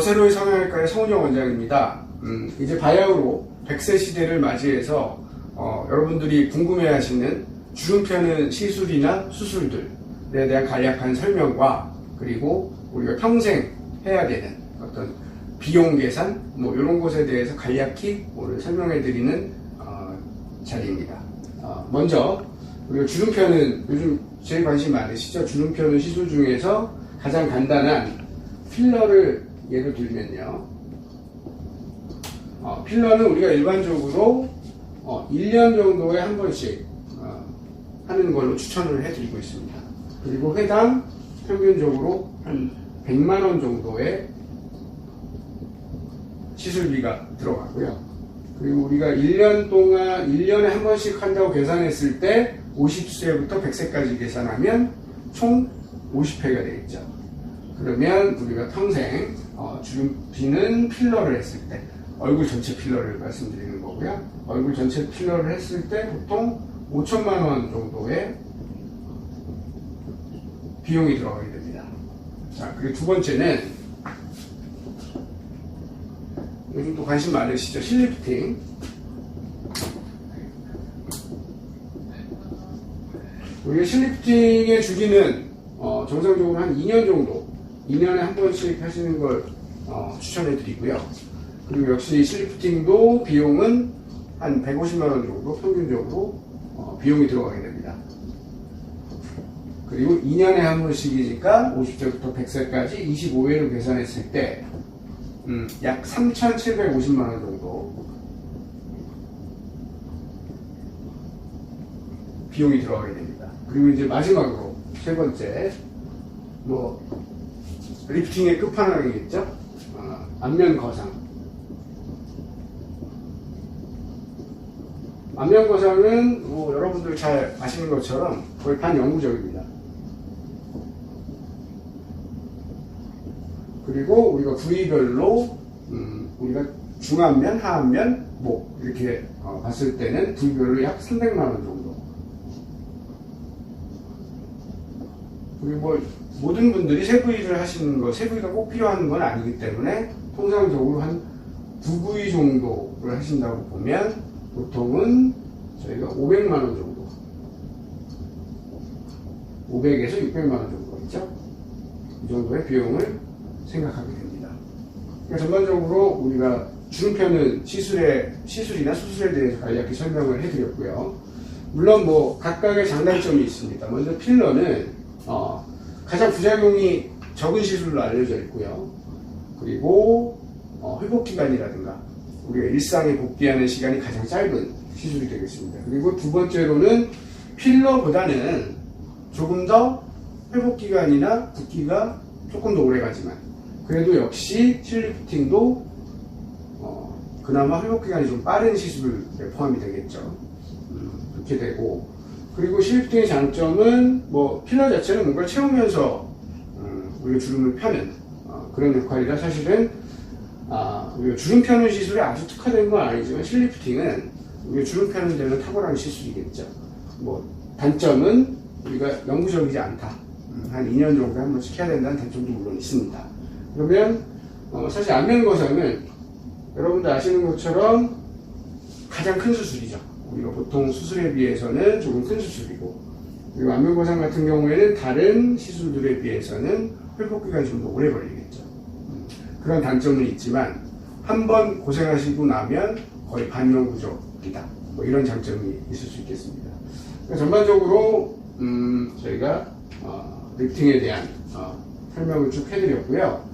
제로의 성형외과의 성훈영 원장입니다. 음, 이제 바야흐로 100세 시대를 맞이해서 어, 여러분들이 궁금해하시는 주름 펴는 시술이나 수술들에 대한 간략한 설명과 그리고 우리가 평생 해야 되는 어떤 비용 계산 뭐 이런 것에 대해서 간략히 오늘 설명해 드리는 어, 자리입니다. 어, 먼저 우리가 주름 펴는 요즘 제일 관심 많으시죠? 주름 펴는 시술 중에서 가장 간단한 필러를 예를 들면요. 어, 필러는 우리가 일반적으로 어, 1년 정도에 한 번씩 어, 하는 걸로 추천을 해드리고 있습니다. 그리고 회당 평균적으로 한 100만 원 정도의 시술비가 들어가고요. 그리고 우리가 1년 동안 1년에 한 번씩 한다고 계산했을 때 50세부터 100세까지 계산하면 총 50회가 되겠죠. 그러면 우리가 평생 어, 주름피는 필러를 했을 때 얼굴 전체 필러를 말씀드리는 거고요. 얼굴 전체 필러를 했을 때 보통 5천만 원 정도의 비용이 들어가게 됩니다. 자, 그리고 두 번째는 요즘 또 관심 많으시죠? 실리프팅. 우리가 실리프팅의 주기는 어, 정상적으로 한 2년 정도, 2년에 한 번씩 하시는 걸 어, 추천해 드리고요. 그리고 역시 실리프팅도 비용은 한 150만 원 정도 평균적으로 어, 비용이 들어가게 됩니다. 그리고 2년에 한 번씩이니까 50세부터 100세까지 25회로 계산했을 때 음, 약 3,750만 원 정도 비용이 들어가게 됩니다. 그리고 이제 마지막으로 세 번째 뭐 리프팅의 끝판왕이겠죠? 어, 안면 거상. 안면 거상은 뭐 여러분들 잘 아시는 것처럼 거의 반영구적입니다. 그리고 우리가 부위별로 음, 우리가 중안면, 하안면, 목 이렇게 어, 봤을 때는 부위별로 약 300만 원 정도. 그리고 뭐 모든 분들이 세 부위를 하시는 거, 세 부위가 꼭 필요한 건 아니기 때문에 통상적으로 한두 부위 정도를 하신다고 보면 보통은 저희가 500만 원 정도, 500에서 600만 원 정도 있죠. 이 정도의 비용을 생각하게 됩니다. 그러니까 전반적으로 우리가 주름 펴는 시술의 시술이나 수술에 대해서 간략히 설명을 해드렸고요. 물론 뭐 각각의 장단점이 있습니다. 먼저 필러는 어, 가장 부작용이 적은 시술로 알려져 있고요. 그리고 어, 회복 기간이라든가 우리가 일상에 복귀하는 시간이 가장 짧은 시술이 되겠습니다. 그리고 두 번째로는 필러보다는 조금 더 회복 기간이나 붓기가 조금 더 오래 가지만 그래도 역시 실리프팅도 어, 그나마 회복 기간이 좀 빠른 시술에 포함이 되겠죠. 음, 그렇게 되고 그리고 실리프팅의 장점은 뭐 필러 자체는 뭔가 채우면서 음, 우리가 주름을 펴는 어, 그런 역할이라 사실은 아, 우리가 주름 펴는 시술에 아주 특화된 건 아니지만 실리프팅은 우리가 주름 펴는 데는 탁월한 시술이겠죠. 뭐 단점은 우리가 영구적이지 않다. 음, 한 2년 정도 한 번씩 해야 된다는 단점도 물론 있습니다. 그러면 어, 사실 안면 거상은 여러분들 아시는 것처럼 가장 큰 수술이죠. 우리가 보통 수술에 비해서는 조금 큰 수술이고 그리고 안면 거상 같은 경우에는 다른 시술들에 비해서는 회복 기간이 좀 더 오래 걸리겠죠. 음, 그런 단점은 있지만 한 번 고생하시고 나면 거의 반영구적이다. 뭐 이런 장점이 있을 수 있겠습니다. 그러니까 전반적으로 음, 저희가 어, 리프팅에 대한 어, 설명을 쭉 해드렸고요.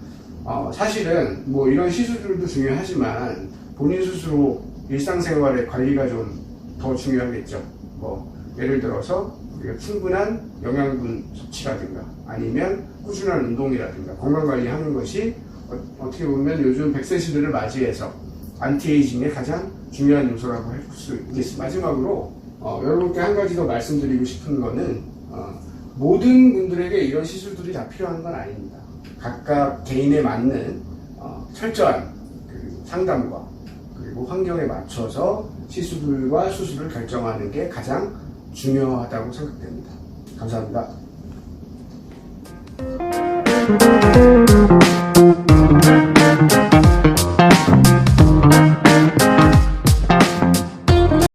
어, 사실은 뭐 이런 시술들도 중요하지만 본인 스스로 일상생활의 관리가 좀 더 중요하겠죠. 뭐 예를 들어서 우리가 충분한 영양분 섭취라든가 아니면 꾸준한 운동이라든가 건강 관리하는 것이 어, 떻게 보면 요즘 100세 시대를 맞이해서 안티에이징의 가장 중요한 요소라고 할 수 있겠습니다. 마지막으로 어, 여러분께 한 가지 더 말씀드리고 싶은 거는 어, 모든 분들에게 이런 시술들이 다 필요한 건 아닙니다. 각각 개인에 맞는 어, 철저한 그 상담과 그리고 환경에 맞춰서 시술과 수술을 결정하는 게 가장 중요하다고 생각됩니다. 감사합니다.